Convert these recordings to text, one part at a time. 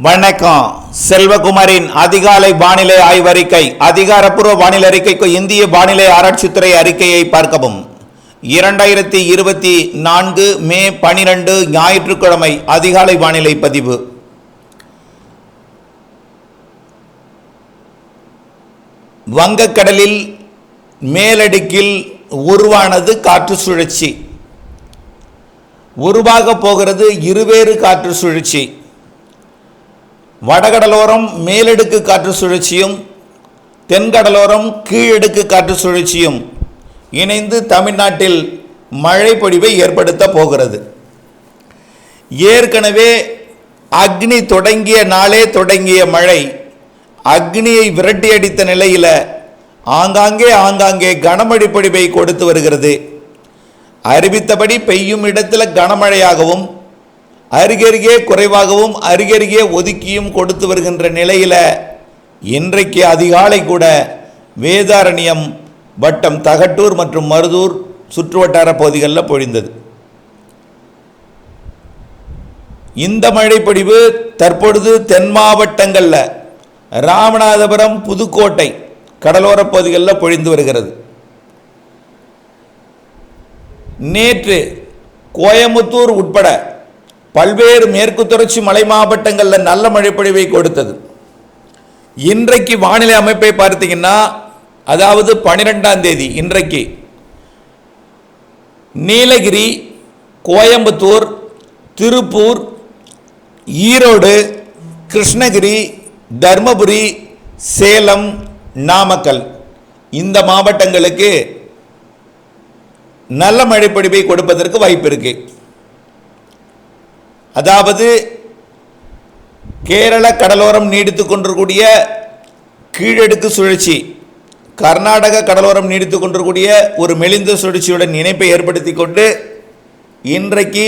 வணக்கம். செல்வகுமாரின் அதிகாலை வானிலை ஆய்வறிக்கை அதிகாரப்பூர்வ வானிலை அறிக்கைக்கு இந்திய வானிலை ஆராய்ச்சித்துறை அறிக்கையை பார்க்கவும். இரண்டாயிரத்தி இருபத்தி நான்கு மே பனிரெண்டு ஞாயிற்றுக்கிழமை அதிகாலை வானிலை பதிவு. வங்கக்கடலில் மேலடுக்கில் உருவானது காற்று சுழற்சி. உருவாக போகிறது இருவேறு காற்று சுழற்சி. வடகடலோரம் மேலடுக்கு காற்று சுழற்சியும் தென்கடலோரம் கீழடுக்கு காற்று சுழற்சியும் இணைந்து தமிழ்நாட்டில் மழை பொழிவை ஏற்படுத்த போகிறது. ஏற்கனவே அக்னி தொடங்கிய நாளே தொடங்கிய மழை அக்னியை விரட்டி அடித்த நிலையில் ஆங்காங்கே ஆங்காங்கே கனமழை பொழிவை கொடுத்து வருகிறது. அறிவித்தபடி பெய்யும் இடத்தில் கனமழையாகவும் அருகருகே குறைவாகவும் அருகருகே ஒதுக்கியும் கொடுத்து வருகின்ற நிலையில் இன்றைக்கு அதிகாலை கூட வேதாரண்யம் வட்டம் தகட்டூர் மற்றும் மருதூர் சுற்றுவட்டார பகுதிகளில் பொழிந்தது. இந்த மழைப்பொழிவு தற்பொழுது தென் மாவட்டங்களில் ராமநாதபுரம் புதுக்கோட்டை கடலோரப் பகுதிகளில் பொழிந்து வருகிறது. நேற்று கோயமுத்தூர் உட்பட பல்வேறு மேற்கு தொடர்ச்சி மலை மாவட்டங்களில் நல்ல மழைப்பொழிவை கொடுத்தது. இன்றைக்கு வானிலை அமைப்பை பார்த்தீங்கன்னா அதாவது பனிரெண்டாம் தேதி இன்றைக்கு நீலகிரி கோயம்புத்தூர் திருப்பூர் ஈரோடு கிருஷ்ணகிரி தர்மபுரி சேலம் நாமக்கல் இந்த மாவட்டங்களுக்கு நல்ல மழைப்பொழிவை கொடுப்பதற்கு வாய்ப்பு இருக்குது அதாவது கேரள கடலோரம் நீடித்து கொண்டிருக்கூடிய கீழடுக்கு சுழற்சி கர்நாடக கடலோரம் நீடித்து கொண்டிருக்கூடிய ஒரு மெலிந்த சுழற்சியுடன் இணைப்பை ஏற்படுத்தி கொண்டு இன்றைக்கு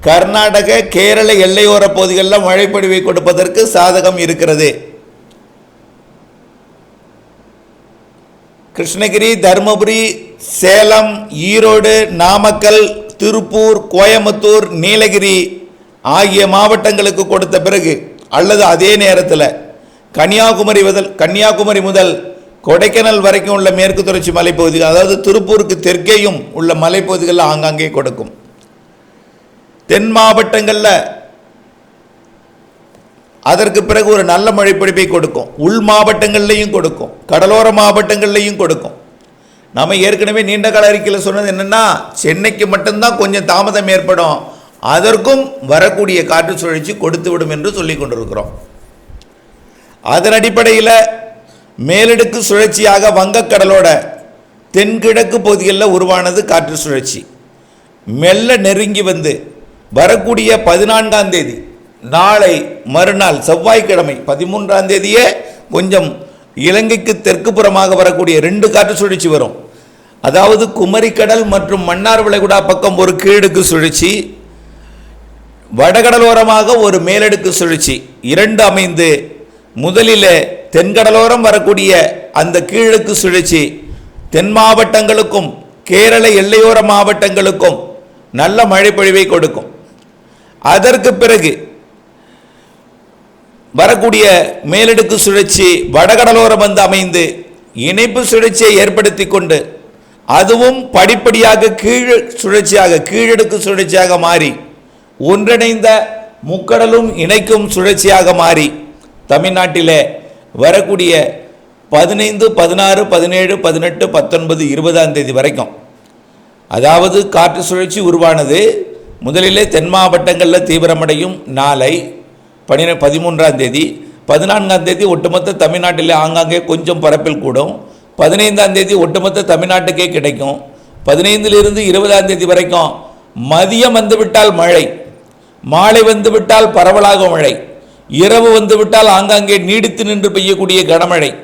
கர்நாடக கேரள எல்லையோர பகுதிகளில் மழைப்பொழிவை கொடுப்பதற்கு சாதகம் இருக்கிறது. கிருஷ்ணகிரி தருமபுரி சேலம் ஈரோடு நாமக்கல் திருப்பூர் கோயம்புத்தூர் நீலகிரி ஆகிய மாவட்டங்களுக்கு கொடுத்த பிறகு அல்லது அதே நேரத்தில் கன்னியாகுமரி முதல் கன்னியாகுமரி முதல் கொடைக்கானல் வரைக்கும் உள்ள மேற்கு தொடர்ச்சி மலைப்பகுதிகள் அதாவது திருப்பூருக்கு தெற்கேயும் உள்ள மலைப்பகுதிகளில் ஆங்காங்கே கொடுக்கும். தென் மாவட்டங்களில் அதற்கு பிறகு ஒரு நல்ல மழைப்பிடிப்பை கொடுக்கும். உள் மாவட்டங்கள்லையும் கொடுக்கும். கடலோர மாவட்டங்கள்லையும் கொடுக்கும். நம்ம ஏற்கனவே நீண்ட கால அறிக்கையில் சொன்னது என்னென்னா சென்னைக்கு மட்டும்தான் கொஞ்சம் தாமதம் ஏற்படும். அதற்கும் வரக்கூடிய காற்று சுழற்சி கொடுத்து விடும் என்று சொல்லி கொண்டிருக்கிறோம். அதன் அடிப்படையில் மேலடுக்கு சுழற்சியாக வங்கக்கடலோட தென்கிழக்கு பகுதிகளில் உருவானது காற்று சுழற்சி. மெல்ல நெருங்கி வந்து வரக்கூடிய பதினான்காம் தேதி நாளை மறுநாள் செவ்வாய்க்கிழமை பதிமூன்றாம் தேதியே கொஞ்சம் இலங்கைக்கு தெற்கு புறமாக வரக்கூடிய ரெண்டு காற்று சுழற்சி வரும். அதாவது குமரிக்கடல் மற்றும் மன்னார் விளைகுடா பக்கம் ஒரு கீழடுக்கு சுழற்சி. வடகடலோரமாக ஒரு மேலடுக்கு சுழற்சி. இரண்டு அமைந்து முதலில் தென்கடலோரம் வரக்கூடிய அந்த கீழடுக்கு சுழற்சி. தென் மாவட்டங்களுக்கும் கேரள எல்லையோர மாவட்டங்களுக்கும் நல்ல மழைப்பொழிவை கொடுக்கும். அதற்கு பிறகு வரக்கூடிய மேலடுக்கு சுழற்சி வடகடலோரம் வந்து அமைந்து இணைப்பு சுழற்சியை ஏற்படுத்தி கொண்டு அதுவும் படிப்படியாக கீழ் சுழற்சியாக கீழடுக்கு சுழற்சியாக மாறி ஒன்றிணைந்த முக்கடலும் இணைக்கும் சுழற்சியாக மாறி தமிழ்நாட்டிலே வரக்கூடிய பதினைந்து பதினாறு பதினேழு பதினெட்டு பத்தொன்பது இருபதாம் தேதி வரைக்கும். அதாவது காற்று சுழற்சி உருவானது முதலிலே தென் மாவட்டங்களில் தீவிரமடையும் நாளை பனிரெ பதிமூன்றாம் தேதி. பதினான்காம் தேதி ஒட்டுமொத்த தமிழ்நாட்டில் ஆங்காங்கே கொஞ்சம் பரப்பில் கூடும். பதினைந்தாம் தேதி ஒட்டுமொத்த தமிழ்நாட்டுக்கே கிடைக்கும். பதினைந்திலிருந்து இருபதாம் தேதி வரைக்கும் மதியம் வந்துவிட்டால் மழை. மாலை வந்துவிட்டால் பரவலாக மழை. இரவு வந்துவிட்டால் ஆங்காங்கே நீடித்து நின்று பெய்யக்கூடிய கனமழை.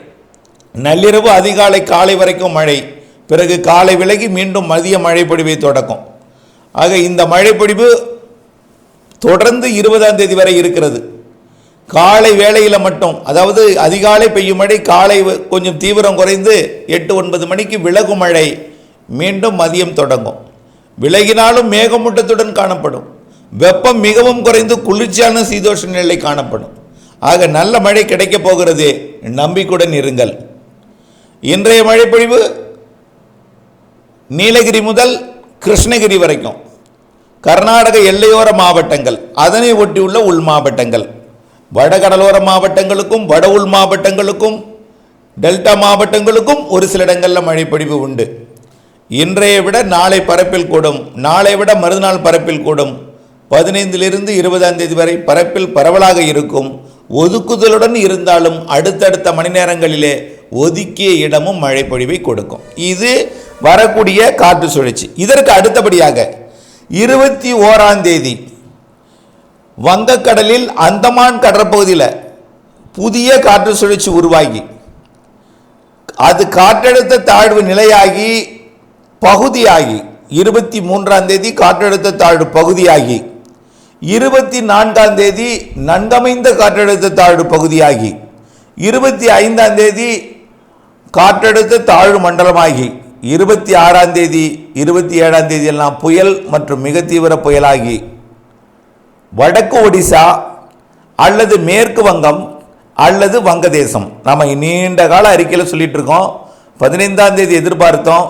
நள்ளிரவு அதிகாலை காலை வரைக்கும் மழை. பிறகு காலை விலகி மீண்டும் மதிய மழைப்பொழிவை தொடக்கும். ஆக இந்த மழைப்பொழிவு தொடர்ந்து இருபதாம் தேதி வரை இருக்கிறது. காலை வேளையில் மட்டும் அதாவது அதிகாலை பெய்யும் மழை காலை கொஞ்சம் தீவிரம் குறைந்து எட்டு ஒன்பது மணிக்கு விலகும் மழை மீண்டும் மதியம் தொடங்கும். விலகினாலும் மேகமூட்டத்துடன் காணப்படும். வெப்பம் மிகவும் குறைந்து குளிர்ச்சியான சீதோஷ நிலை காணப்படும். ஆக நல்ல மழை கிடைக்கப் போகிறது நம்பிக்கையுடன் இருங்கள். இன்றைய மழைப்பொழிவு நீலகிரி முதல் கிருஷ்ணகிரி வரைக்கும். கர்நாடக எல்லையோர மாவட்டங்கள் அதனை ஒட்டியுள்ள உள் மாவட்டங்கள். வடகடலோர மாவட்டங்களுக்கும் வட உள் மாவட்டங்களுக்கும் டெல்டா மாவட்டங்களுக்கும் ஒரு சில இடங்களில் மழைப்பொழிவு உண்டு. இன்றைய விட நாளை பரப்பில் கூடும் நாளை விட மறுநாள் பரப்பில் கூடும். பதினைந்திலிருந்து இருபதாம் தேதி வரை பரப்பில் பரவலாக இருக்கும். ஒதுக்குதலுடன் இருந்தாலும் அடுத்தடுத்த மணி நேரங்களிலே ஒதுக்கிய இடமும் மழைப்பொழிவை கொடுக்கும். இது வரக்கூடிய காற்று சுழற்சி. இதற்கு அடுத்தபடியாக இருபத்தி ஓராம் தேதி வங்கக்கடலில் அந்தமான் கடற்பகுதியில் புதிய காற்று சுழற்சி உருவாகி. அது காற்றழுத்த தாழ்வு நிலையாகி பகுதியாகி. இருபத்தி மூன்றாம் தேதி காற்றழுத்த தாழ்வு பகுதியாகி. இருபத்தி நான்காம் தேதி நன்கமைந்த காற்றழுத்த தாழ்வு பகுதியாகி இருபத்தி ஐந்தாம் தேதி காற்றழுத்த தாழ்வு மண்டலமாகி இருபத்தி ஆறாம் தேதி இருபத்தி ஏழாம் தேதி எல்லாம் புயல் மற்றும் மிக தீவிர புயலாகி வடக்கு ஒடிசா அல்லது மேற்கு வங்கம் அல்லது வங்கதேசம். நம்ம நீண்ட கால அறிக்கையில் சொல்லிட்டு இருக்கோம். பதினைந்தாம் தேதி எதிர்பார்த்தோம்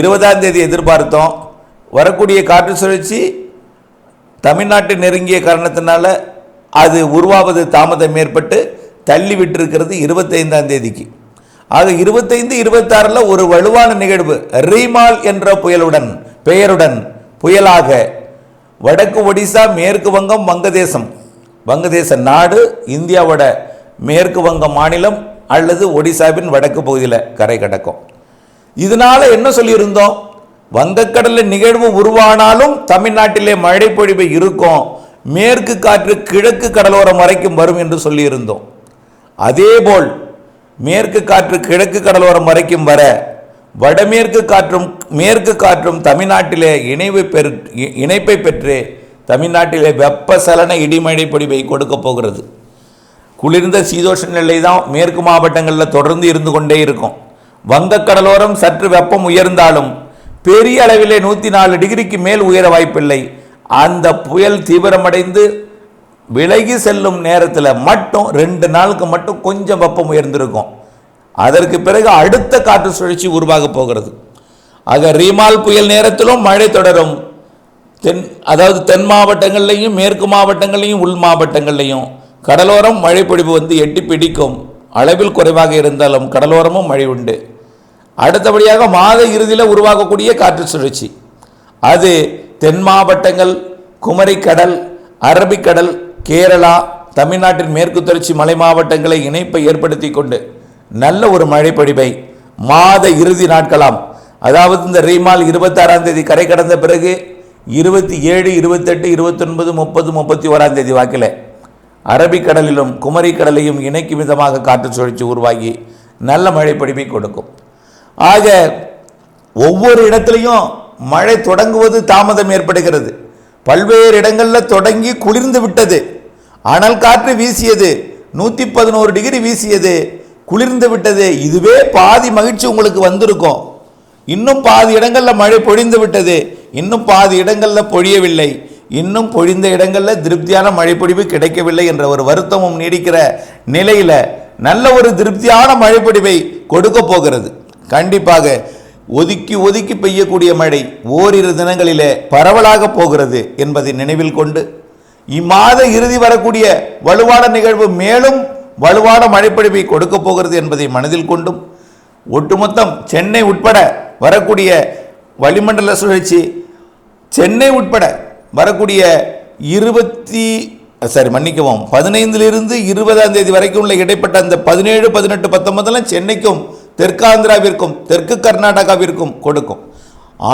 இருபதாம் தேதி எதிர்பார்த்தோம். வரக்கூடிய காற்று சுழற்சி தமிழ்நாட்டு நெருங்கிய காரணத்தினால அது உருவாவது தாமதம் ஏற்பட்டு தள்ளி விட்டிருக்கிறது இருபத்தைந்தாம் தேதிக்கு. ஆக இருபத்தைந்து இருபத்தாறில் ஒரு வலுவான நிகழ்வு. ரீமால் என்ற புயலுடன் பெயருடன் புயலாக வடக்கு ஒடிசா மேற்கு வங்கம் வங்கதேசம். வங்கதேச நாடு இந்தியாவோட மேற்கு வங்க மாநிலம் அல்லது ஒடிசாவின் வடக்கு பகுதியில் கரை கடக்கும். இதனால என்ன சொல்லியிருந்தோம்? வங்கக்கடலில் நிகழ்வு உருவானாலும் தமிழ்நாட்டிலே மழை பொழிவு இருக்கும். மேற்கு காற்று கிழக்கு கடலோரம் வரைக்கும் வரும் என்று சொல்லியிருந்தோம். அதேபோல் மேற்கு காற்று கிழக்கு கடலோரம் வரைக்கும் வர வடமேற்கு காற்றும் மேற்கு காற்றும் தமிழ்நாட்டிலே இணைவு பெற் இ- இணைப்பை பெற்று தமிழ்நாட்டிலே வெப்பசலன இடிமழை பொழிவை கொடுக்க போகிறது. குளிர்ந்த சீதோஷ நிலை தான் மேற்கு மாவட்டங்களில் தொடர்ந்து இருந்து கொண்டே இருக்கும். வங்கக் கடலோரம் சற்று வெப்பம் உயர்ந்தாலும் பெரிய அளவிலே நூற்றி நாலு டிகிரிக்கு மேல் உயர வாய்ப்பில்லை. அந்த புயல் தீவிரமடைந்து விலகி செல்லும் நேரத்தில் மட்டும் ரெண்டு நாளுக்கு மட்டும் கொஞ்சம் வெப்பம் உயர்ந்திருக்கும். அதற்கு பிறகு அடுத்த காற்று சுழற்சி உருவாக போகிறது. ஆக ரீமால் புயல் நேரத்திலும் மழை தொடரும். தென் அதாவது தென் மாவட்டங்கள்லையும் மேற்கு மாவட்டங்கள்லையும் உள் மாவட்டங்கள்லையும் கடலோரம் மழை பொழிவு வந்து எட்டி பிடிக்கும். அளவில் குறைவாக இருந்தாலும் கடலோரமும் மழை உண்டு. அடுத்தபடியாக மாத இறுதியில் உருவாகக்கூடிய காற்று சுழற்சி. அது தென் மாவட்டங்கள் குமரிக்கடல் அரபிக்கடல் கேரளா தமிழ்நாட்டின் மேற்கு தொடர்ச்சி மலை மாவட்டங்களை இணைப்பை ஏற்படுத்தி கொண்டு நல்ல ஒரு மழைப்பொழிவை மாத இறுதி நாட்களாம். அதாவது இந்த ரீமால் இருபத்தாறாம் தேதி கரை கடந்த பிறகு இருபத்தி ஏழு இருபத்தெட்டு இருபத்தொன்பது முப்பது முப்பத்தி ஓராம் தேதி வாக்கில் அரபிக்கடலிலும் குமரிக்கடலையும் இணைக்கும் விதமாக காற்று சுழற்சி உருவாகி நல்ல மழைப்பொழிவை கொடுக்கும். ஆக ஒவ்வொரு இடத்துலையும் மழை தொடங்குவது தாமதம் ஏற்படுகிறது. பல்வேறு இடங்களில் தொடங்கி குளிர்ந்து விட்டது. அனல் காற்று வீசியது. நூற்றி பதினோரு டிகிரி வீசியது. குளிர்ந்து விட்டது. இதுவே பாதி மகிழ்ச்சி உங்களுக்கு வந்திருக்கும். இன்னும் பாதி இடங்களில் மழை பொழிந்து விட்டது. இன்னும் பாதி இடங்களில் பொழியவில்லை. இன்னும் பொழிந்த இடங்களில் திருப்தியான மழைப்பொழிவு கிடைக்கவில்லை என்ற ஒரு வருத்தமும் நீடிக்கிற நிலையில் நல்ல ஒரு திருப்தியான மழைப்பொழிவை கொடுக்க போகிறது. கண்டிப்பாக ஒதுக்கி ஒதுக்கி பெய்யக்கூடிய மழை ஓரிரு தினங்களிலே பரவலாக போகிறது என்பதை நினைவில் கொண்டு இம்மாத இறுதி வரக்கூடிய வலுவான நிகழ்வு மேலும் வலுவான மழைப்பொழிவை கொடுக்க போகிறது என்பதை மனதில் கொண்டும் ஒட்டுமொத்தம் சென்னை உட்பட வரக்கூடிய வளிமண்டல சுழற்சி சென்னை உட்பட வரக்கூடிய இருபத்தி சரி மன்னிக்கவும் பதினைந்திலிருந்து இருபதாம் தேதி வரைக்கும் உள்ள இடைப்பட்ட அந்த பதினேழு பதினெட்டு பத்தொன்பதெல்லாம் சென்னைக்கும் தெற்காந்திராவிற்கும் தெற்கு கர்நாடகாவிற்கும் கொடுக்கும்.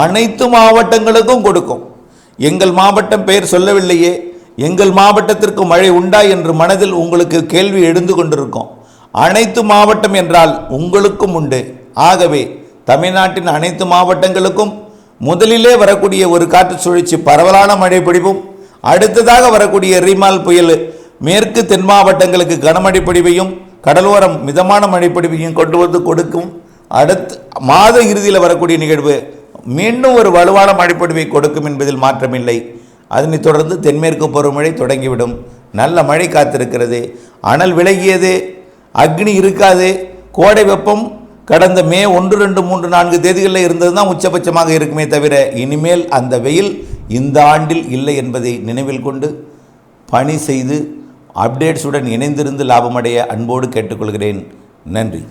அனைத்து மாவட்டங்களுக்கும் கொடுக்கும். எங்கள் மாவட்டம் பெயர் சொல்லவில்லையே. எங்கள் மாவட்டத்திற்கு மழை உண்டா என்று மனதில் உங்களுக்கு கேள்வி எழுந்து கொண்டிருக்கும். அனைத்து மாவட்டம் என்றால் உங்களுக்கும் உண்டு. ஆகவே தமிழ்நாட்டின் அனைத்து மாவட்டங்களுக்கும் முதலிலே வரக்கூடிய ஒரு காற்று சுழற்சி பரவலான மழை பொழிவும் அடுத்ததாக வரக்கூடிய ரீமால் புயல் மேற்கு தென் மாவட்டங்களுக்கு கனமழை பிடிவையும் கடலோரம் மிதமான மழை கொண்டு வந்து கொடுக்கும். அடுத்து மாத இறுதியில் வரக்கூடிய நிகழ்வு மீண்டும் ஒரு வலுவான மழைப்பொழிவை கொடுக்கும் என்பதில் மாற்றமில்லை. அதனைத் தொடர்ந்து தென்மேற்கு பருவமழை தொடங்கிவிடும். நல்ல மழை காத்திருக்கிறது. அனல் விலகியது அக்னி இருக்காது. கோடை வெப்பம் கடந்த மே ஒன்று ரெண்டு மூன்று நான்கு தேதிகளில் இருந்தது தான் உச்சபட்சமாக இருக்குமே தவிர இனிமேல் அந்த வெயில் இந்த ஆண்டில் இல்லை என்பதை நினைவில் கொண்டு பணி செய்து அப்டேட்ஸுடன் இணைந்திருந்து லாபமடைய அன்போடு கேட்டுக்கொள்கிறேன். நன்றி.